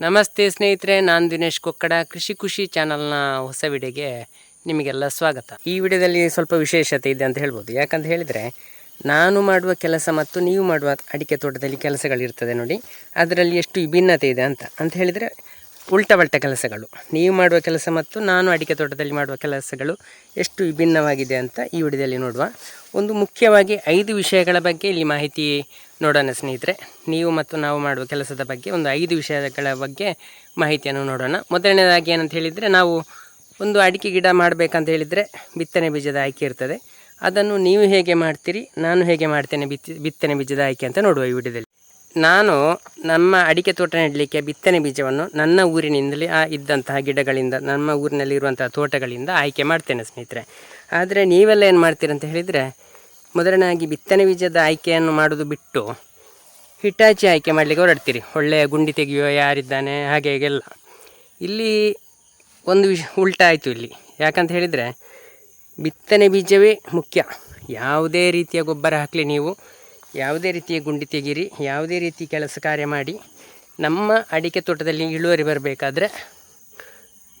ನಮಸ್ತೆ ಸ್ನೇಹಿತರೆ, ನಾನು ದಿನೇಶ್ ಕೊಕ್ಕಡ, ಕೃಷಿ ಖುಷಿ ಚಾನಲ್ನ ಹೊಸ ವಿಡಿಯೋಗೆ ನಿಮಗೆಲ್ಲ ಸ್ವಾಗತ. ಈ ವಿಡಿಯೋದಲ್ಲಿ ಸ್ವಲ್ಪ ವಿಶೇಷತೆ ಇದೆ ಅಂತ ಹೇಳ್ಬೋದು. ಯಾಕಂತ ಹೇಳಿದರೆ, ನಾನು ಮಾಡುವ ಕೆಲಸ ಮತ್ತು ನೀವು ಮಾಡುವ ಅಡಿಕೆ ತೋಟದಲ್ಲಿ ಕೆಲಸಗಳಿರ್ತದೆ ನೋಡಿ. ಅದರಲ್ಲಿ ಎಷ್ಟು ವಿಭಿನ್ನತೆ ಇದೆ ಅಂತ. ಅಂತ ಹೇಳಿದರೆ ಉಲ್ಟ ಕೆಲಸಗಳು. ನೀವು ಮಾಡುವ ಕೆಲಸ ಮತ್ತು ನಾನು ಅಡಿಕೆ ತೋಟದಲ್ಲಿ ಮಾಡುವ ಕೆಲಸಗಳು ಎಷ್ಟು ವಿಭಿನ್ನವಾಗಿದೆ ಅಂತ ಈ ವಿಡಿಯೋದಲ್ಲಿ ನೋಡುವ. ಒಂದು ಮುಖ್ಯವಾಗಿ ಐದು ವಿಷಯಗಳ ಬಗ್ಗೆ ಇಲ್ಲಿ ಮಾಹಿತಿ ನೋಡೋಣ ಸ್ನೇಹಿತರೆ. ನೀವು ಮತ್ತು ನಾವು ಮಾಡುವ ಕೆಲಸದ ಬಗ್ಗೆ ಒಂದು ಐದು ವಿಷಯಗಳ ಬಗ್ಗೆ ಮಾಹಿತಿಯನ್ನು ನೋಡೋಣ. ಮೊದಲನೇದಾಗಿ ಏನಂತ ಹೇಳಿದರೆ, ನಾವು ಒಂದು ಅಡಿಕೆ ಗಿಡ ಮಾಡಬೇಕಂತ ಹೇಳಿದರೆ ಬಿತ್ತನೆ ಬೀಜದ ಆಯ್ಕೆ ಇರ್ತದೆ. ಅದನ್ನು ನೀವು ಹೇಗೆ ಮಾಡ್ತೀರಿ, ನಾನು ಹೇಗೆ ಮಾಡ್ತೇನೆ ಬಿತ್ತಿ, ಬಿತ್ತನೆ ಬೀಜದ ಆಯ್ಕೆ ಅಂತ ನೋಡುವ ಈ ವಿಡಿಯೋದಲ್ಲಿ. ನಾನು ನಮ್ಮ ಅಡಿಕೆ ತೋಟ ನೆಡಲಿಕ್ಕೆ ಬಿತ್ತನೆ ಬೀಜವನ್ನು ನನ್ನ ಊರಿನಿಂದಲೇ ಆ ಇದ್ದಂತಹ ಗಿಡಗಳಿಂದ, ನಮ್ಮ ಊರಿನಲ್ಲಿ ಇರುವಂತಹ ತೋಟಗಳಿಂದ ಆಯ್ಕೆ ಮಾಡ್ತೇನೆ ಸ್ನೇಹಿತರೆ. ಆದರೆ ನೀವೆಲ್ಲ ಏನು ಮಾಡ್ತೀರಂತ ಹೇಳಿದರೆ ಮೊದಲನೇ ಬಿತ್ತನೆ ಬೀಜದ ಆಯ್ಕೆಯನ್ನು ಮಾಡೋದು ಬಿಟ್ಟು ಹಿಟಾಚಿ ಆಯ್ಕೆ ಮಾಡಲಿಕ್ಕೆ ಹೊರಡ್ತೀರಿ. ಒಳ್ಳೆಯ ಗುಂಡಿ ತೆಗೆಯುವ ಯಾರಿದ್ದಾನೆ, ಹಾಗೆ ಹೀಗೆಲ್ಲ. ಇಲ್ಲಿ ಒಂದು ವಿಷ, ಉಲ್ಟಾ ಆಯಿತು ಇಲ್ಲಿ. ಯಾಕಂತ ಹೇಳಿದರೆ, ಬಿತ್ತನೆ ಬೀಜವೇ ಮುಖ್ಯ. ಯಾವುದೇ ರೀತಿಯ ಗೊಬ್ಬರ ಹಾಕಲಿ ನೀವು ಯಾವುದೇ ರೀತಿಯ ಗುಂಡಿ ತೆಗೀರಿ, ಯಾವುದೇ ರೀತಿ ಕೆಲಸ ಕಾರ್ಯ ಮಾಡಿ, ನಮ್ಮ ಅಡಿಕೆ ತೋಟದಲ್ಲಿ ಇಳುವರಿ ಬರಬೇಕಾದ್ರೆ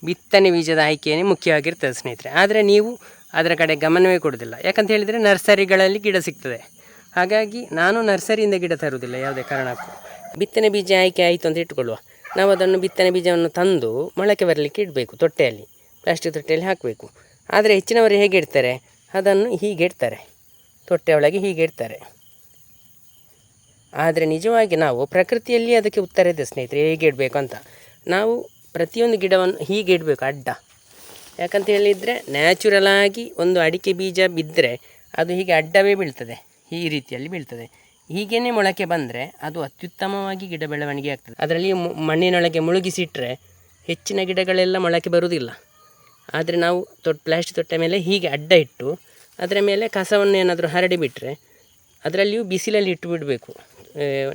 ಬಿತ್ತನೆ ಬೀಜದ ಆಯ್ಕೆಯೇ ಮುಖ್ಯವಾಗಿರ್ತದೆ ಸ್ನೇಹಿತರೆ. ಆದರೆ ನೀವು ಅದರ ಕಡೆ ಗಮನವೇ ಕೊಡೋದಿಲ್ಲ. ಯಾಕಂತ ಹೇಳಿದರೆ ನರ್ಸರಿಗಳಲ್ಲಿ ಗಿಡ ಸಿಗ್ತದೆ. ಹಾಗಾಗಿ ನಾನು ನರ್ಸರಿಯಿಂದ ಗಿಡ ತರುವುದಿಲ್ಲ, ಯಾವುದೇ ಕಾರಣಕ್ಕೂ. ಬಿತ್ತನೆ ಬೀಜ ಆಯ್ಕೆ ಆಯಿತು ಅಂತ ಇಟ್ಕೊಳ್ಳುವ. ನಾವು ಅದನ್ನು ಬಿತ್ತನೆ ಬೀಜವನ್ನು ತಂದು ಮೊಳಕೆ ಬರಲಿಕ್ಕೆ ಇಡಬೇಕು, ತೊಟ್ಟೆಯಲ್ಲಿ, ಪ್ಲಾಸ್ಟಿಕ್ ತೊಟ್ಟೆಯಲ್ಲಿ ಹಾಕಬೇಕು. ಆದರೆ ಹೆಚ್ಚಿನವರು ಹೇಗೆ ಇಡ್ತಾರೆ? ಅದನ್ನು ಹೀಗೆ ಇಡ್ತಾರೆ. ತೊಟ್ಟೆ ಒಳಗೆ ಹೀಗೆ ಇಡ್ತಾರೆ. ಆದರೆ ನಿಜವಾಗಿ ನಾವು ಪ್ರಕೃತಿಯಲ್ಲಿ ಅದಕ್ಕೆ ಉತ್ತರ ಇದೆ, ಸ್ನೇಹಿತರೆ. ಹೇಗೆ ಇಡಬೇಕು ಅಂತ? ನಾವು ಪ್ರತಿಯೊಂದು ಗಿಡವನ್ನು ಹೀಗೆ ಇಡಬೇಕು, ಅಡ್ಡ. ಯಾಕಂತ ಹೇಳಿದರೆ ನ್ಯಾಚುರಲ್ ಆಗಿ ಒಂದು ಅಡಿಕೆ ಬೀಜ ಬಿದ್ದರೆ ಅದು ಹೀಗೆ ಅಡ್ಡವೇ ಬೀಳ್ತದೆ. ಈ ರೀತಿಯಲ್ಲಿ ಬೀಳ್ತದೆ. ಹೀಗೇ ಮೊಳಕೆ ಬಂದರೆ ಅದು ಅತ್ಯುತ್ತಮವಾಗಿ ಗಿಡ ಬೆಳವಣಿಗೆ ಆಗ್ತದೆ. ಅದರಲ್ಲಿ ಮಣ್ಣಿನೊಳಗೆ ಮುಳುಗಿಸಿಟ್ಟರೆ ಹೆಚ್ಚಿನ ಗಿಡಗಳೆಲ್ಲ ಮೊಳಕೆ ಬರುವುದಿಲ್ಲ. ಆದರೆ ನಾವು ತೊಟ್ಟು ಪ್ಲಾಸ್ಟಿಕ್ ತೊಟ್ಟ ಮೇಲೆ ಹೀಗೆ ಅಡ್ಡ ಇಟ್ಟು, ಅದರ ಮೇಲೆ ಕಸವನ್ನು ಏನಾದರೂ ಹರಡಿಬಿಟ್ರೆ ಅದರಲ್ಲಿಯೂ ಬಿಸಿಲಲ್ಲಿ ಇಟ್ಟು ಬಿಡಬೇಕು.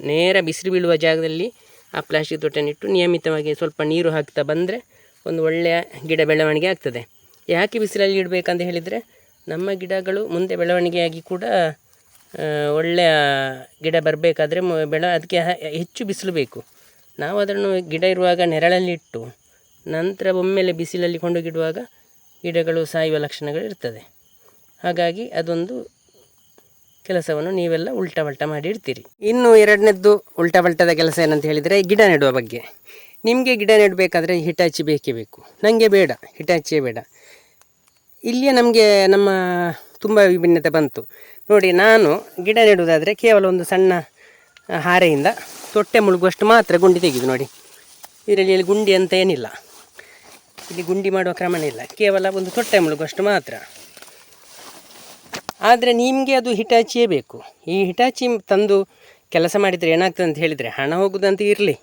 ನೇರ ಬಿಸಿಲು ಬೀಳುವ ಜಾಗದಲ್ಲಿ ಆ ಪ್ಲಾಸ್ಟಿಕ್ ತೊಟ್ಟೆನಿಟ್ಟು ನಿಯಮಿತವಾಗಿ ಸ್ವಲ್ಪ ನೀರು ಹಾಕ್ತಾ ಬಂದರೆ ಒಂದು ಒಳ್ಳೆಯ ಗಿಡ ಬೆಳವಣಿಗೆ ಆಗ್ತದೆ. ಯಾಕೆ ಬಿಸಿಲಲ್ಲಿ ಇಡಬೇಕಂತ ಹೇಳಿದರೆ ನಮ್ಮ ಗಿಡಗಳು ಮುಂದೆ ಬೆಳವಣಿಗೆಯಾಗಿ ಕೂಡ ಒಳ್ಳೆಯ ಗಿಡ ಬರಬೇಕಾದ್ರೆ ಬೆಳ, ಅದಕ್ಕೆ ಹೆಚ್ಚು ಬಿಸಿಲು ಬೇಕು. ನಾವು ಅದನ್ನು ಗಿಡ ಇರುವಾಗ ನೆರಳಲ್ಲಿಟ್ಟು ನಂತರ ಒಮ್ಮೆಲೆ ಬಿಸಿಲಲ್ಲಿ ಕೊಂಡೋಗಿಡುವಾಗ ಗಿಡಗಳು ಸಾಯುವ ಲಕ್ಷಣಗಳು ಇರ್ತದೆ. ಹಾಗಾಗಿ ಅದೊಂದು ಕೆಲಸವನ್ನು ನೀವೆಲ್ಲ ಉಲ್ಟಾ ಪಲ್ಟಾ ಮಾಡಿ ಇಡ್ತೀರಿ ಇನ್ನು ಎರಡನೇದ್ದು ಉಲ್ಟಾ ಕೆಲಸ ಏನಂತ ಹೇಳಿದರೆ ಗಿಡ ನೆಡುವ ಬಗ್ಗೆ. ನಿಮಗೆ ಗಿಡ ನೆಡಬೇಕಾದ್ರೆ ಹಿಟಾಚಿ ಬೇಕೇ ಬೇಕು. ನನಗೆ ಬೇಡ, ಹಿಟಾಚಿಯೇ ಬೇಡ. ಇಲ್ಲಿಯೇ ನಮಗೆ ನಮ್ಮ ತುಂಬ ವಿಭಿನ್ನತೆ ಬಂತು. ನೋಡಿ, ನಾನು ಗಿಡ ನೆಡುವುದಾದರೆ ಕೇವಲ ಒಂದು ಸಣ್ಣ ಹಾರೆಯಿಂದ ತೊಟ್ಟೆ ಮುಳುಗುವಷ್ಟು ಮಾತ್ರ ಗುಂಡಿ ತೆಗೆದು ನೋಡಿ. ಇದರಲ್ಲಿ ಇಲ್ಲಿ ಗುಂಡಿ ಅಂತ ಏನಿಲ್ಲ. ಇಲ್ಲಿ ಗುಂಡಿ ಮಾಡುವ ಕ್ರಮನೇ ಇಲ್ಲ. ಕೇವಲ ಒಂದು ತೊಟ್ಟೆ ಮುಳುಗುವಷ್ಟು ಮಾತ್ರ. ಆದರೆ ನಿಮಗೆ ಅದು ಹಿಟಾಚಿಯೇ ಬೇಕು. ಈ ಹಿಟಾಚಿ ತಂದು ಕೆಲಸ ಮಾಡಿದರೆ ಏನಾಗ್ತದೆ ಅಂತ ಹೇಳಿದರೆ ಹಣ ಹೋಗುದಂತ ಇರಲಿ.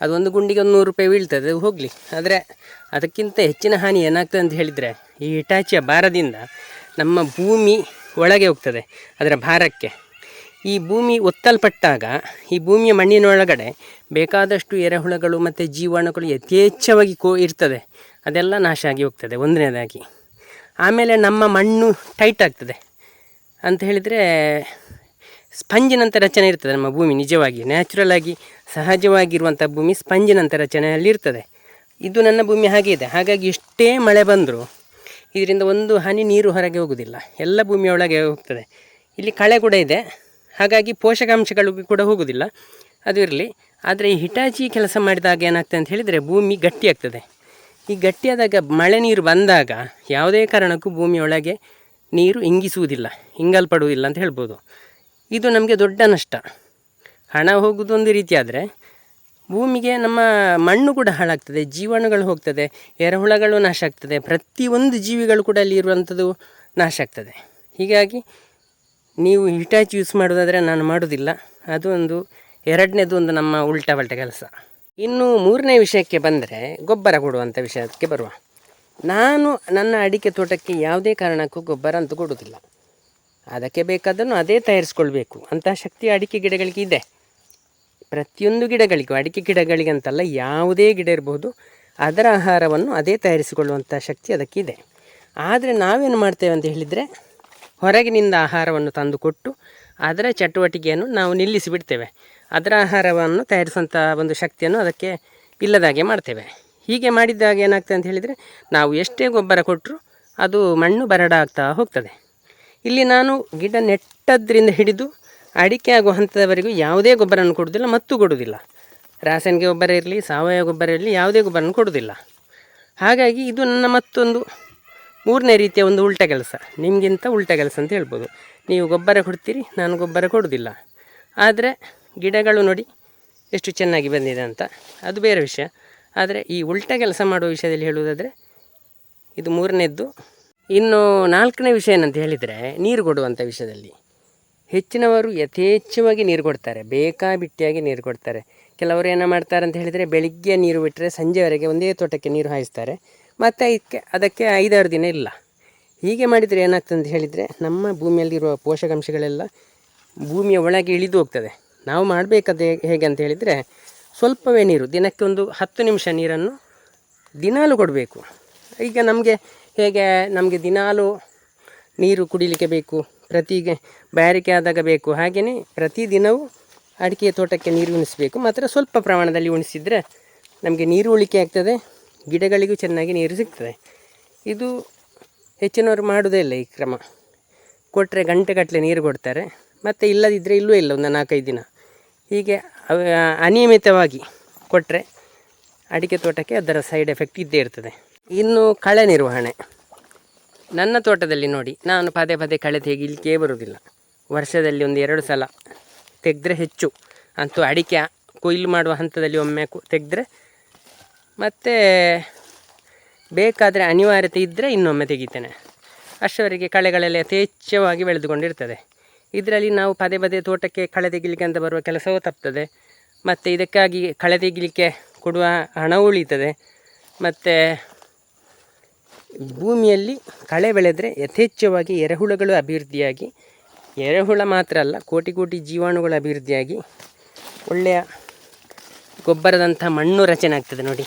ಅದು ಒಂದು ಗುಂಡಿಗೆ ಒಂದು ನೂರು ರೂಪಾಯಿ ಬೀಳ್ತದೆ, ಅದು ಹೋಗಲಿ. ಆದರೆ ಅದಕ್ಕಿಂತ ಹೆಚ್ಚಿನ ಹಾನಿ ಏನಾಗ್ತದೆ ಅಂತ ಹೇಳಿದರೆ ಈ ಹಿಟಾಚಿಯ ಭಾರದಿಂದ ನಮ್ಮ ಭೂಮಿ ಒಳಗೆ ಹೋಗ್ತದೆ, ಅದರ ಭಾರಕ್ಕೆ. ಈ ಭೂಮಿ ಒತ್ತಲ್ಪಟ್ಟಾಗ, ಈ ಭೂಮಿಯ ಮಣ್ಣಿನೊಳಗಡೆ ಬೇಕಾದಷ್ಟು ಎರೆಹುಳಗಳು ಮತ್ತು ಜೀವಾಣುಗಳು ಯಥೇಚ್ಛವಾಗಿ ಕೋ, ಇರ್ತದೆ. ಅದೆಲ್ಲ ನಾಶ ಆಗಿ ಹೋಗ್ತದೆ, ಒಂದನೇದಾಗಿ. ಆಮೇಲೆ ನಮ್ಮ ಮಣ್ಣು ಟೈಟ್ ಆಗ್ತದೆ. ಅಂತ ಹೇಳಿದರೆ ಸ್ಪಂಜಿನಂಥ ರಚನೆ ಇರ್ತದೆ ನಮ್ಮ ಭೂಮಿ ನಿಜವಾಗಿ. ನ್ಯಾಚುರಲ್ ಆಗಿ ಸಹಜವಾಗಿರುವಂಥ ಭೂಮಿ ಸ್ಪಂಜಿನಂಥ ರಚನೆಯಲ್ಲಿ ಇರ್ತದೆ. ಇದು ನನ್ನ ಭೂಮಿ ಹಾಗೆ ಇದೆ. ಹಾಗಾಗಿ ಎಷ್ಟೇ ಮಳೆ ಬಂದರೂ ಇದರಿಂದ ಒಂದು ಹನಿ ನೀರು ಹೊರಗೆ ಹೋಗುವುದಿಲ್ಲ ಎಲ್ಲ ಭೂಮಿಯೊಳಗೆ ಹೋಗ್ತದೆ. ಇಲ್ಲಿ ಕಳೆ ಕೂಡ ಇದೆ. ಹಾಗಾಗಿ ಪೋಷಕಾಂಶಗಳು ಕೂಡ ಹೋಗುವುದಿಲ್ಲ ಅದು ಇರಲಿ. ಆದರೆ ಈ ಹಿಟಾಚಿ ಕೆಲಸ ಮಾಡಿದಾಗ ಏನಾಗ್ತದೆ ಅಂತ ಹೇಳಿದರೆ ಭೂಮಿ ಗಟ್ಟಿಯಾಗ್ತದೆ. ಈ ಗಟ್ಟಿಯಾದಾಗ ಮಳೆ ನೀರು ಬಂದಾಗ ಯಾವುದೇ ಕಾರಣಕ್ಕೂ ಭೂಮಿಯೊಳಗೆ ನೀರು ಇಂಗಿಸುವುದಿಲ್ಲ, ಇಂಗಲ್ಪಡುವುದಿಲ್ಲ ಅಂತ ಹೇಳ್ಬೋದು. ಇದು ನಮಗೆ ದೊಡ್ಡ ನಷ್ಟ. ಹಣ ಹೋಗುವುದು ಒಂದು ರೀತಿಯಾದರೆ ಭೂಮಿಗೆ ನಮ್ಮ ಮಣ್ಣು ಕೂಡ ಹಾಳಾಗ್ತದೆ, ಜೀವಾಣುಗಳು ಹೋಗ್ತದೆ, ಎರೆಹುಳಗಳು ನಾಶ ಆಗ್ತದೆ, ಪ್ರತಿಯೊಂದು ಜೀವಿಗಳು ಕೂಡ ಅಲ್ಲಿ ಇರುವಂಥದ್ದು ನಾಶ ಆಗ್ತದೆ. ಹೀಗಾಗಿ ನೀವು ಹಿಟಾಚಿ ಯೂಸ್ ಮಾಡೋದಾದರೆ ನಾನು ಮಾಡೋದಿಲ್ಲ ಅದು ಒಂದು ಎರಡನೇದು ಒಂದು ನಮ್ಮ ಉಲ್ಟಾ ಪಲ್ಟ ಕೆಲಸ. ಇನ್ನು ಮೂರನೇ ವಿಷಯಕ್ಕೆ ಬಂದರೆ ಗೊಬ್ಬರ ಕೊಡುವಂಥ ವಿಷಯಕ್ಕೆ ಬರುವ. ನಾನು ನನ್ನ ಅಡಿಕೆ ತೋಟಕ್ಕೆ ಯಾವುದೇ ಕಾರಣಕ್ಕೂ ಗೊಬ್ಬರ ಅಂತೂ ಕೊಡುವುದಿಲ್ಲ. ಅದಕ್ಕೆ ಬೇಕಾದನ್ನು ಅದೇ ತಯಾರಿಸ್ಕೊಳ್ಬೇಕು. ಅಂತಹ ಶಕ್ತಿ ಅಡಿಕೆ ಗಿಡಗಳಿಗೆ ಇದೆ. ಪ್ರತಿಯೊಂದು ಗಿಡಗಳಿಗೂ, ಅಡಿಕೆ ಗಿಡಗಳಿಗೆ ಅಂತಲ್ಲ ಯಾವುದೇ ಗಿಡ ಇರಬಹುದು ಅದರ ಆಹಾರವನ್ನು ಅದೇ ತಯಾರಿಸಿಕೊಳ್ಳುವಂಥ ಶಕ್ತಿ ಅದಕ್ಕಿದೆ. ಆದರೆ ನಾವೇನು ಮಾಡ್ತೇವೆ ಅಂತ ಹೇಳಿದರೆ, ಹೊರಗಿನಿಂದ ಆಹಾರವನ್ನು ತಂದು ಕೊಟ್ಟು ಅದರ ಚಟುವಟಿಕೆಯನ್ನು ನಾವು ನಿಲ್ಲಿಸಿಬಿಡ್ತೇವೆ. ಅದರ ಆಹಾರವನ್ನು ತಯಾರಿಸುವಂಥ ಒಂದು ಶಕ್ತಿಯನ್ನು ಅದಕ್ಕೆ ಇಲ್ಲದಾಗೆ ಮಾಡ್ತೇವೆ. ಹೀಗೆ ಮಾಡಿದಾಗ ಏನಾಗ್ತದೆ ಅಂತ ಹೇಳಿದರೆ, ನಾವು ಎಷ್ಟೇ ಗೊಬ್ಬರ ಕೊಟ್ಟರು ಅದು ಮಣ್ಣು ಬರಡಾಗ್ತಾ ಹೋಗ್ತದೆ. ಇಲ್ಲಿ ನಾನು ಗಿಡ ನೆಟ್ಟದ್ರಿಂದ ಹಿಡಿದು ಅಡಿಕೆ ಆಗುವ ಹಂತದವರೆಗೂ ಯಾವುದೇ ಗೊಬ್ಬರವನ್ನು ಕೊಡುವುದಿಲ್ಲ, ಮತ್ತು ಕೊಡುವುದಿಲ್ಲ. ರಾಸಾಯನಿಕ ಗೊಬ್ಬರ ಇರಲಿ, ಸಾವಯವ ಗೊಬ್ಬರ ಇರಲಿ, ಯಾವುದೇ ಗೊಬ್ಬರವನ್ನು ಕೊಡುವುದಿಲ್ಲ. ಹಾಗಾಗಿ ಇದು ನನ್ನ ಮತ್ತೊಂದು ಮೂರನೇ ರೀತಿಯ ಒಂದು ಉಲ್ಟ ಕೆಲಸ. ನಿಮಗಿಂತ ಉಲ್ಟ ಕೆಲಸ ಅಂತ ಹೇಳ್ಬೋದು. ನೀವು ಗೊಬ್ಬರ ಕೊಡ್ತೀರಿ, ನಾನು ಗೊಬ್ಬರ ಕೊಡುವುದಿಲ್ಲ. ಆದರೆ ಗಿಡಗಳು ನೋಡಿ ಎಷ್ಟು ಚೆನ್ನಾಗಿ ಬಂದಿದೆ ಅಂತ. ಅದು ಬೇರೆ ವಿಷಯ. ಆದರೆ ಈ ಉಲ್ಟ ಕೆಲಸ ಮಾಡುವ ವಿಷಯದಲ್ಲಿ ಹೇಳುವುದಾದರೆ ಇದು ಮೂರನೇದ್ದು. ಇನ್ನು ನಾಲ್ಕನೇ ವಿಷಯ ಏನಂತ ಹೇಳಿದರೆ ನೀರು ಕೊಡುವಂಥ ವಿಷಯದಲ್ಲಿ. ಹೆಚ್ಚಿನವರು ಯಥೇಚ್ಛವಾಗಿ ನೀರು ಕೊಡ್ತಾರೆ, ಬೇಕಾಬಿಟ್ಟಿಯಾಗಿ ನೀರು ಕೊಡ್ತಾರೆ. ಕೆಲವರು ಏನೋ ಮಾಡ್ತಾರೆ ಅಂತ ಹೇಳಿದರೆ ಬೆಳಿಗ್ಗೆ ನೀರು ಬಿಟ್ಟರೆ ಸಂಜೆವರೆಗೆ ಒಂದೇ ತೋಟಕ್ಕೆ ನೀರು ಹಾಯಿಸ್ತಾರೆ. ಮತ್ತು ಇದಕ್ಕೆ, ಅದಕ್ಕೆ ಐದಾರು ದಿನ ಇಲ್ಲ. ಹೀಗೆ ಮಾಡಿದರೆ ಏನಾಗ್ತದೆ ಅಂತ ಹೇಳಿದರೆ ನಮ್ಮ ಭೂಮಿಯಲ್ಲಿರುವ ಪೋಷಕಾಂಶಗಳೆಲ್ಲ ಭೂಮಿಯ ಒಳಗೆ ಇಳಿದು ಹೋಗ್ತದೆ. ನಾವು ಮಾಡಬೇಕಾದ ಹೇಗೆ ಅಂತ ಹೇಳಿದರೆ ಸ್ವಲ್ಪವೇ ನೀರು, ದಿನಕ್ಕೆ ಒಂದು ಹತ್ತು ನಿಮಿಷ ನೀರನ್ನು ದಿನಾಲು ಕೊಡಬೇಕು. ಈಗ ನಮಗೆ ಹೇಗೆ, ನಮಗೆ ದಿನಾಲು ನೀರು ಕುಡಿಲಿಕ್ಕೆ ಬೇಕು ಪ್ರತಿಗೆ ಬಾರಿಕೆ ಆದಾಗ ಬೇಕು, ಹಾಗೆಯೇ ಪ್ರತಿದಿನವೂ ಅಡಿಕೆ ತೋಟಕ್ಕೆ ನೀರು ಉಣಿಸಬೇಕು. ಮಾತ್ರ ಸ್ವಲ್ಪ ಪ್ರಮಾಣದಲ್ಲಿ ಉಣಿಸಿದರೆ ನಮಗೆ ನೀರು ಉಳಿಕೆ ಆಗ್ತದೆ, ಗಿಡಗಳಿಗೂ ಚೆನ್ನಾಗಿ ನೀರು ಸಿಗ್ತದೆ. ಇದು ಹೆಚ್ಚಿನವರು ಮಾಡೋದೇ ಇಲ್ಲ ಈ ಕ್ರಮ. ಕೊಟ್ಟರೆ ಗಂಟೆಗಟ್ಟಲೆ ನೀರು ಕೊಡ್ತಾರೆ, ಮತ್ತು ಇಲ್ಲದಿದ್ದರೆ ಇಲ್ಲೂ ಇಲ್ಲ, ಒಂದು ನಾಲ್ಕೈದು ದಿನ. ಹೀಗೆ ಅನಿಯಮಿತವಾಗಿ ಕೊಟ್ಟರೆ ಅಡಿಕೆ ತೋಟಕ್ಕೆ ಅದರ ಸೈಡ್ ಎಫೆಕ್ಟ್ ಇದ್ದೇ ಇರ್ತದೆ. ಇನ್ನು ಕಳೆ ನಿರ್ವಹಣೆ. ನನ್ನ ತೋಟದಲ್ಲಿ ನೋಡಿ, ನಾನು ಪದೇ ಪದೇ ಕಳೆ ತೆಗಿಲಿಕ್ಕೆ ಬರುವುದಿಲ್ಲ. ವರ್ಷದಲ್ಲಿ ಒಂದು ಎರಡು ಸಲ ತೆಗೆದ್ರೆ ಹೆಚ್ಚು. ಅಂತೂ ಅಡಿಕೆ ಕೊಯ್ಲು ಮಾಡುವ ಹಂತದಲ್ಲಿ ಒಮ್ಮೆ ತೆಗೆದ್ರೆ ಮತ್ತು ಬೇಕಾದರೆ ಅನಿವಾರ್ಯತೆ ಇದ್ದರೆ ಇನ್ನೊಮ್ಮೆ ತೆಗಿತೇನೆ. ಅಷ್ಟವರೆಗೆ ಕಳೆಗಳೆಲ್ಲ ಯಥೇಚ್ಛವಾಗಿ ಬೆಳೆದುಕೊಂಡಿರ್ತದೆ. ಇದರಲ್ಲಿ ನಾವು ಪದೇ ಪದೇ ತೋಟಕ್ಕೆ ಕಳೆ ತೆಗಿಲಿಕ್ಕೆ ಅಂತ ಬರುವ ಕೆಲಸವೂ ತಪ್ತದೆ. ಮತ್ತು ಇದಕ್ಕಾಗಿ ಕಳೆ ತೆಗಿಲಿಕ್ಕೆ ಕೊಡುವ ಹಣ ಉಳಿತದೆ. ಮತ್ತು ಭೂಮಿಯಲ್ಲಿ ಕಳೆ ಬೆಳೆದರೆ ಯಥೇಚ್ಛವಾಗಿ ಎರೆಹುಳುಗಳು ಅಭಿವೃದ್ಧಿಯಾಗಿ, ಎರೆಹುಳ ಮಾತ್ರ ಅಲ್ಲ, ಕೋಟಿ ಕೋಟಿ ಜೀವಾಣುಗಳು ಅಭಿವೃದ್ಧಿಯಾಗಿ, ಒಳ್ಳೆಯ ಗೊಬ್ಬರದಂಥ ಮಣ್ಣು ರಚನೆ ಆಗ್ತದೆ ನೋಡಿ.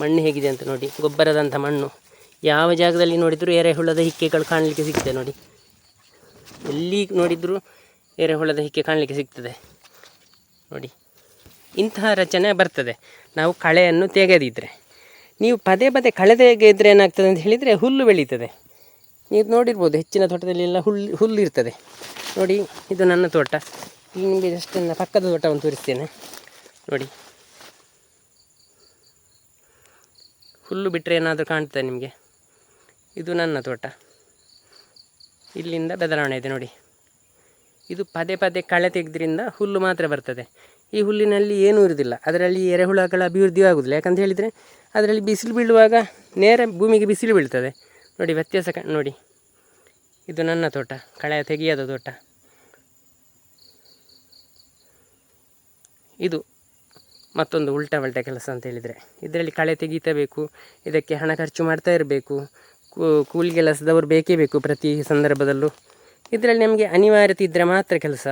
ಮಣ್ಣು ಹೇಗಿದೆ ಅಂತ ನೋಡಿ, ಗೊಬ್ಬರದಂಥ ಮಣ್ಣು. ಯಾವ ಜಾಗದಲ್ಲಿ ನೋಡಿದರೂ ಎರೆಹುಳದ ಹಿಕ್ಕೆಗಳು ಕಾಣಲಿಕ್ಕೆ ಸಿಗ್ತದೆ ನೋಡಿ. ಎಲ್ಲಿ ನೋಡಿದರೂ ಎರೆಹುಳದ ಹಿಕ್ಕೆ ಕಾಣಲಿಕ್ಕೆ ಸಿಗ್ತದೆ. ನೋಡಿ, ಇಂತಹ ರಚನೆ ಬರ್ತದೆ. ನಾವು ಕಳೆಯನ್ನು ತೆಗೆದಿದ್ದರೆ ನೀವು ಪದೇ ಪದೇ ಕಳೆ ತೆಗೆದ್ರೆ ಏನಾಗ್ತದೆ ಅಂತ ಹೇಳಿದರೆ ಹುಲ್ಲು ಬೆಳೀತದೆ. ನೀವು ನೋಡಿರ್ಬೋದು, ಹೆಚ್ಚಿನ ತೋಟದಲ್ಲಿ ಎಲ್ಲ ಹುಲ್ಲು ಹುಲ್ಲು ಇರ್ತದೆ. ನೋಡಿ, ಇದು ನನ್ನ ತೋಟ. ಈಗ ನಿಮಗೆ ಜಸ್ಟ್ ನನ್ನ ಪಕ್ಕದ ತೋಟವನ್ನು ತೋರಿಸ್ತೇನೆ. ನೋಡಿ, ಹುಲ್ಲು ಬಿಟ್ಟರೆ ಏನಾದರೂ ಕಾಣ್ತದೆ ನಿಮಗೆ? ಇದು ನನ್ನ ತೋಟ. ಇಲ್ಲಿಂದ ಬದಲಾವಣೆ ಇದೆ ನೋಡಿ. ಇದು ಪದೇ ಪದೇ ಕಳೆ ತೆಗೆದ್ರಿಂದ ಹುಲ್ಲು ಮಾತ್ರ ಬರ್ತದೆ. ಈ ಹುಲ್ಲಿನಲ್ಲಿ ಏನೂ ಇರುವುದಿಲ್ಲ ಅದರಲ್ಲಿ ಎರೆಹುಳಗಳ ಅಭಿವೃದ್ಧಿ ಆಗುವುದಿಲ್ಲ ಯಾಕಂತ ಹೇಳಿದರೆ ಅದರಲ್ಲಿ ಬಿಸಿಲು ಬೀಳುವಾಗ ನೇರ ಭೂಮಿಗೆ ಬಿಸಿಲು ಬೀಳ್ತದೆ. ನೋಡಿ ವ್ಯತ್ಯಾಸ ಕ, ನೋಡಿ. ಇದು ನನ್ನ ತೋಟ, ಕಳೆ ತೆಗೆಯದ ತೋಟ. ಇದು ಮತ್ತೊಂದು ಉಲ್ಟಾ ಪಲ್ಟಾ ಕೆಲಸ ಅಂತ ಹೇಳಿದರೆ. ಇದರಲ್ಲಿ ಕಳೆ ತೆಗೀತಬೇಕು ಇದಕ್ಕೆ ಹಣ ಖರ್ಚು ಮಾಡ್ತಾ ಇರಬೇಕು ಕೂಲಿ ಕೆಲಸದವರು ಬೇಕೇ ಬೇಕು ಪ್ರತಿ ಸಂದರ್ಭದಲ್ಲೂ. ಇದರಲ್ಲಿ ನಮಗೆ ಅನಿವಾರ್ಯತೆ ಇದ್ದರೆ ಮಾತ್ರ ಕೆಲಸ.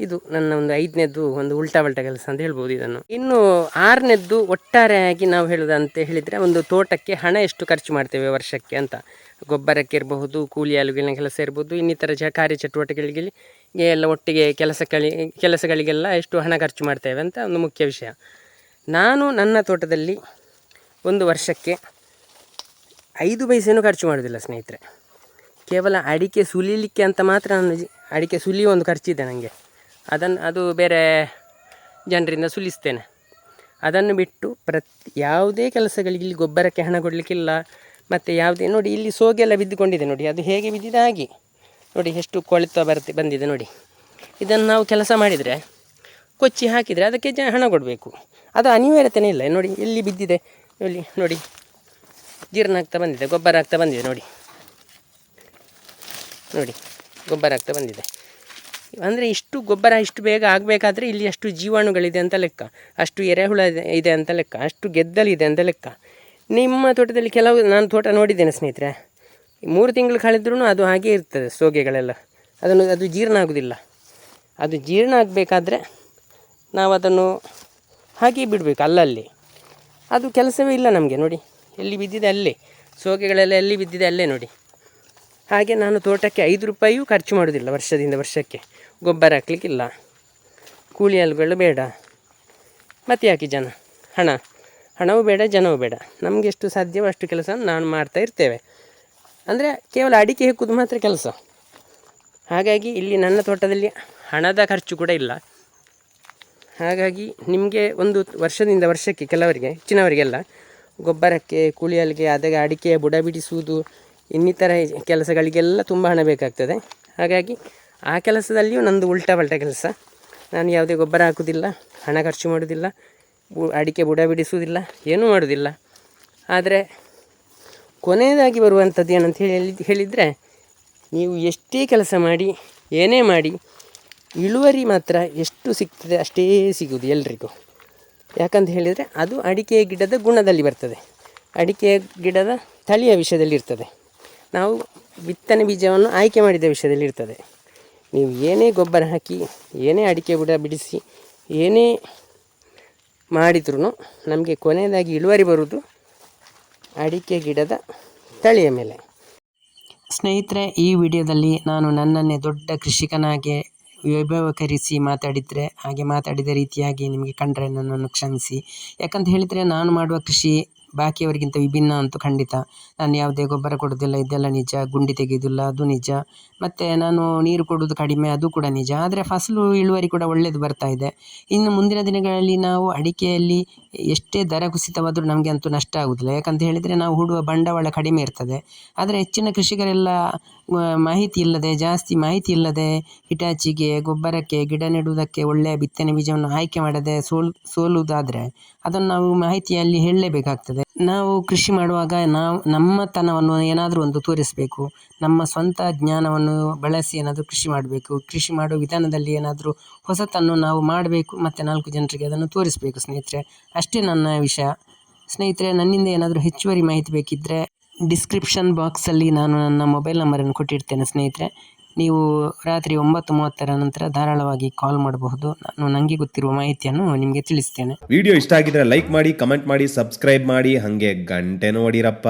ಇದು ನನ್ನ ಒಂದು ಐದನೇದ್ದು ಒಂದು ಉಲ್ಟಾ ಪಲ್ಟಾ ಕೆಲಸ ಅಂತ ಹೇಳ್ಬೋದು ಇದನ್ನು. ಇನ್ನು ಆರನೇದ್ದು ಒಟ್ಟಾರೆಯಾಗಿ ನಾವು ಹೇಳೋದಂತ ಹೇಳಿದರೆ ಒಂದು ತೋಟಕ್ಕೆ ಹಣ ಎಷ್ಟು ಖರ್ಚು ಮಾಡ್ತೇವೆ ವರ್ಷಕ್ಕೆ ಅಂತ. ಗೊಬ್ಬರಕ್ಕೆ ಇರಬಹುದು, ಕೂಲಿ ಆಲುಗಿನ ಕೆಲಸ ಇರ್ಬೋದು, ಇನ್ನಿತರ ಜ ಕಾರ್ಯಚಟುವಟಿಕೆಗಳಿಗೆ ಎಲ್ಲ ಒಟ್ಟಿಗೆ ಕೆಲಸಗಳಿ ಕೆಲಸಗಳಿಗೆಲ್ಲ ಎಷ್ಟು ಹಣ ಖರ್ಚು ಮಾಡ್ತೇವೆ ಅಂತ ಒಂದು ಮುಖ್ಯ ವಿಷಯ. ನಾನು ನನ್ನ ತೋಟದಲ್ಲಿ ಒಂದು ವರ್ಷಕ್ಕೆ ಐದು ಪೈಸೆನೂ ಖರ್ಚು ಮಾಡೋದಿಲ್ಲ ಸ್ನೇಹಿತರೆ. ಕೇವಲ ಅಡಿಕೆ ಸುಲಿಲಿಕ್ಕೆ ಅಂತ ಮಾತ್ರ ನಾನು ಅಡಿಕೆ ಸುಲಿಯುವ ಒಂದು ಖರ್ಚಿದೆ ನನಗೆ ಅದನ್ನು ಅದು ಬೇರೆ ಜನರಿಂದ ಸುಲಿಸ್ತೇನೆ. ಅದನ್ನು ಬಿಟ್ಟು ಪ್ರತಿ, ಯಾವುದೇ ಕೆಲಸಗಳಿಗೆ ಇಲ್ಲಿ ಗೊಬ್ಬರಕ್ಕೆ ಹಣ ಕೊಡಲಿಕ್ಕಿಲ್ಲ. ಮತ್ತು ಯಾವುದೇ, ನೋಡಿ ಇಲ್ಲಿ ಸೋಗೆಲ್ಲ ಬಿದ್ದುಕೊಂಡಿದೆ ನೋಡಿ. ಅದು ಹೇಗೆ ಬಿದ್ದಿದೆ ಹಾಗೆ. ನೋಡಿ ಎಷ್ಟು ಕೊಳೆತ ಬರ್ತಿ, ಬಂದಿದೆ ನೋಡಿ. ಇದನ್ನು ನಾವು ಕೆಲಸ ಮಾಡಿದರೆ, ಕೊಚ್ಚಿ ಹಾಕಿದರೆ ಅದಕ್ಕೆ ಜ, ಹಣ ಕೊಡಬೇಕು. ಅದು ಅನಿವಾರ್ಯತೆಯೇ ಇಲ್ಲ. ನೋಡಿ, ಎಲ್ಲಿ ಬಿದ್ದಿದೆ? ಇಲ್ಲಿ ನೋಡಿ. ಜೀರ್ಣ ಆಗ್ತಾ ಬಂದಿದೆ, ಗೊಬ್ಬರ ಆಗ್ತಾ ಬಂದಿದೆ ನೋಡಿ. ನೋಡಿ, ಗೊಬ್ಬರ ಆಗ್ತಾ ಬಂದಿದೆ. ಅಂದರೆ ಇಷ್ಟು ಗೊಬ್ಬರ ಇಷ್ಟು ಬೇಗ ಆಗಬೇಕಾದ್ರೆ ಇಲ್ಲಿ ಅಷ್ಟು ಜೀವಾಣುಗಳಿದೆ ಅಂತ ಲೆಕ್ಕ, ಅಷ್ಟು ಎರೆಹುಳ ಇದೆ- ಅಂತ ಲೆಕ್ಕ, ಅಷ್ಟು ಗೆದ್ದಲಿದೆ ಅಂತ ಲೆಕ್ಕ. ನಿಮ್ಮ ತೋಟದಲ್ಲಿ ಕೆಲವು, ನಾನು ತೋಟ ನೋಡಿದ್ದೇನೆ ಸ್ನೇಹಿತರೆ, ಮೂರು ತಿಂಗಳು ಕಳೆದ್ರೂ ಅದು ಹಾಗೇ ಇರ್ತದೆ ಸೋಗೆಗಳೆಲ್ಲ. ಅದನ್ನು, ಅದು ಜೀರ್ಣ ಆಗೋದಿಲ್ಲ. ಅದು ಜೀರ್ಣ ಆಗಬೇಕಾದ್ರೆ ನಾವು ಅದನ್ನು ಹಾಗೆ ಬಿಡಬೇಕು ಅಲ್ಲಲ್ಲಿ. ಅದು ಕೆಲಸವೇ ಇಲ್ಲ ನಮಗೆ, ನೋಡಿ. ಎಲ್ಲಿ ಬಿದ್ದಿದೆ ಅಲ್ಲೇ. ಸೋಕೆಗಳೆಲ್ಲ ಎಲ್ಲಿ ಬಿದ್ದಿದೆ ಅಲ್ಲೇ ನೋಡಿ. ಹಾಗೆ ನಾನು ತೋಟಕ್ಕೆ ಐದು ರೂಪಾಯಿಯೂ ಖರ್ಚು ಮಾಡೋದಿಲ್ಲ ವರ್ಷದಿಂದ ವರ್ಷಕ್ಕೆ. ಗೊಬ್ಬರ ಹಾಕ್ಲಿಕ್ಕಿಲ್ಲ. ಕೂಲಿ ಹಲ್ಗಳು ಬೇಡ. ಮತ್ತೆ ಯಾಕೆ ಜನ? ಹಣ. ಹಣವೂ ಬೇಡ, ಜನವೂ ಬೇಡ. ನಮಗೆ ಎಷ್ಟು ಸಾಧ್ಯವೋ ಅಷ್ಟು ಕೆಲಸ ನಾನು ಮಾಡ್ತಾ ಇರ್ತೇವೆ. ಅಂದರೆ ಕೇವಲ ಅಡಿಕೆ ಹಾಕೋದು ಮಾತ್ರ ಕೆಲಸ. ಹಾಗಾಗಿ ಇಲ್ಲಿ ನನ್ನ ತೋಟದಲ್ಲಿ ಹಣದ ಖರ್ಚು ಕೂಡ ಇಲ್ಲ. ಹಾಗಾಗಿ ನಿಮಗೆ ಒಂದು ವರ್ಷದಿಂದ ವರ್ಷಕ್ಕೆ ಕೆಲವರಿಗೆ ಹೆಚ್ಚಿನವರಿಗೆಲ್ಲ ಗೊಬ್ಬರಕ್ಕೆ ಕುಳಿಯಲಿಗೆ ಅದಕ್ಕೆ ಅಡಿಕೆ, ಬುಡ ಬಿಡಿಸುವುದು, ಇನ್ನಿತರ ಕೆಲಸಗಳಿಗೆಲ್ಲ ತುಂಬ ಹಣ ಬೇಕಾಗ್ತದೆ. ಹಾಗಾಗಿ ಆ ಕೆಲಸದಲ್ಲಿಯೂ ನಂದು ಉಲ್ಟಾ ಪಲ್ಟ ಕೆಲಸ. ನಾನು ಯಾವುದೇ ಗೊಬ್ಬರ ಹಾಕುವುದಿಲ್ಲ, ಹಣ ಖರ್ಚು ಮಾಡೋದಿಲ್ಲ ಬು- ಅಡಿಕೆ, ಬುಡ ಬಿಡಿಸುವುದಿಲ್ಲ, ಏನೂ ಮಾಡೋದಿಲ್ಲ ಆದರೆ ಕೊನೆಯದಾಗಿ ಬರುವಂಥದ್ದು ಏನಂತ ಹೇಳಿ, ಹೇಳಿದರೆ ನೀವು ಎಷ್ಟೇ ಕೆಲಸ ಮಾಡಿ, ಏನೇ ಮಾಡಿ, ಇಳುವರಿ ಮಾತ್ರ ಎಷ್ಟು ಸಿಗ್ತದೆ ಅಷ್ಟೇ ಸಿಗುವುದು ಎಲ್ರಿಗೂ. ಯಾಕಂತ ಹೇಳಿದರೆ ಅದು ಅಡಿಕೆ ಗಿಡದ ಗುಣದಲ್ಲಿ ಬರ್ತದೆ. ಅಡಿಕೆ ಗಿಡದ ತಳಿಯ ವಿಷಯದಲ್ಲಿ ಇರ್ತದೆ. ನಾವು ಬಿತ್ತನೆ ಬೀಜವನ್ನು ಆಯ್ಕೆ ಮಾಡಿದ ವಿಷಯದಲ್ಲಿ ಇರ್ತದೆ. ನೀವು ಏನೇ ಗೊಬ್ಬರ ಹಾಕಿ, ಏನೇ ಅಡಿಕೆ ಗಿಡ ಬಿಡಿಸಿ, ಏನೇ ಮಾಡಿದ್ರೂ ನಮಗೆ ಕೊನೆಯದಾಗಿ ಇಳುವರಿ ಬರುವುದು ಅಡಿಕೆ ಗಿಡದ ತಳಿಯ ಮೇಲೆ. ಸ್ನೇಹಿತರೆ, ಈ ವಿಡಿಯೋದಲ್ಲಿ ನಾನು ನನ್ನನ್ನೇ ದೊಡ್ಡ ಕೃಷಿಕನಾಗಿ ವೈಭವೀಕರಿಸಿ ಮಾತಾಡಿದರೆ, ಹಾಗೆ ಮಾತಾಡಿದ ರೀತಿಯಾಗಿ ನಿಮಗೆ ಕಂಡರೆ ನನ್ನನ್ನು ಕ್ಷಮಿಸಿ. ಯಾಕಂತ ಹೇಳಿದರೆ ನಾನು ಮಾಡುವ ಕೃಷಿ ಬಾಕಿಯವರಿಗಿಂತ ವಿಭಿನ್ನ ಅಂತೂ ಖಂಡಿತ. ನಾನು ಯಾವುದೇ ಗೊಬ್ಬರ ಕೊಡೋದಿಲ್ಲ ಇದೆಲ್ಲ ನಿಜ. ಗುಂಡಿ ತೆಗೆಯೋದಿಲ್ಲ ಅದು ನಿಜ. ಮತ್ತು ನಾನು ನೀರು ಕೊಡೋದು ಕಡಿಮೆ, ಅದು ಕೂಡ ನಿಜ. ಆದರೆ ಫಸಲು ಇಳುವರಿ ಕೂಡ ಒಳ್ಳೆಯದು ಬರ್ತಾ ಇದೆ. ಇನ್ನು ಮುಂದಿನ ದಿನಗಳಲ್ಲಿ ನಾವು ಅಡಿಕೆಯಲ್ಲಿ ಎಷ್ಟೇ ದರ ಕುಸಿತವಾದರೂ ನಮಗೆ ಅಂತೂ ನಷ್ಟ ಆಗುವುದಿಲ್ಲ. ಯಾಕಂತ ಹೇಳಿದರೆ ನಾವು ಹೂಡುವ ಬಂಡವಾಳ ಕಡಿಮೆ ಇರ್ತದೆ. ಆದರೆ ಹೆಚ್ಚಿನ ಕೃಷಿಕರೆಲ್ಲ ಮಾಹಿತಿ ಇಲ್ಲದೆ ಜಾಸ್ತಿ ಮಾಹಿತಿ ಇಲ್ಲದೆ ಹಿಟಾಚಿಗೆ, ಗೊಬ್ಬರಕ್ಕೆ, ಗಿಡ ನೆಡುವುದಕ್ಕೆ ಒಳ್ಳೆಯ ಬಿತ್ತನೆ ಬೀಜವನ್ನು ಆಯ್ಕೆ ಮಾಡದೆ ಸೋಲ್, ಸೋಲುವುದಾದರೆ ಅದನ್ನು ನಾವು ಮಾಹಿತಿಯಲ್ಲಿ ಹೇಳಲೇಬೇಕಾಗ್ತದೆ. ನಾವು ಕೃಷಿ ಮಾಡುವಾಗ ನಾವು ನಮ್ಮತನವನ್ನು ಏನಾದರೂ ಒಂದು ತೋರಿಸಬೇಕು. ನಮ್ಮ ಸ್ವಂತ ಜ್ಞಾನವನ್ನು ಬಳಸಿ ಏನಾದರೂ ಕೃಷಿ ಮಾಡಬೇಕು. ಕೃಷಿ ಮಾಡುವ ವಿಧಾನದಲ್ಲಿ ಏನಾದರೂ ಹೊಸತನ್ನು ನಾವು ಮಾಡಬೇಕು. ಮತ್ತು ನಾಲ್ಕು ಜನರಿಗೆ ಅದನ್ನು ತೋರಿಸಬೇಕು ಸ್ನೇಹಿತರೆ. ಅಷ್ಟೇ ನನ್ನ ವಿಷಯ. ಸ್ನೇಹಿತರೆ, ನನ್ನಿಂದ ಏನಾದರೂ ಹೆಚ್ಚುವರಿ ಮಾಹಿತಿ ಬೇಕಿದ್ದರೆ ಡಿಸ್ಕ್ರಿಪ್ಷನ್ ಬಾಕ್ಸಲ್ಲಿ ನಾನು ನನ್ನ ಮೊಬೈಲ್ ನಂಬರನ್ನು ಕೊಟ್ಟಿರ್ತೇನೆ ಸ್ನೇಹಿತರೆ. ನೀವು ರಾತ್ರಿ ಒಂಬತ್ತು ಮೂವತ್ತರ ನಂತರ ಧಾರಾಳವಾಗಿ ಕಾಲ್ ಮಾಡಬಹುದು. ನಾನು ನನಗೆ ಗೊತ್ತಿರುವ ಮಾಹಿತಿಯನ್ನು ನಿಮಗೆ ತಿಳಿಸ್ತೇನೆ. ವಿಡಿಯೋ ಇಷ್ಟ ಆಗಿದ್ರೆ ಲೈಕ್ ಮಾಡಿ ಕಮೆಂಟ್ ಮಾಡಿ ಸಬ್ಸ್ಕ್ರೈಬ್ ಮಾಡಿ. ಹಂಗೆ ಗಂಟೆ ಹೊಡೀರಪ್ಪ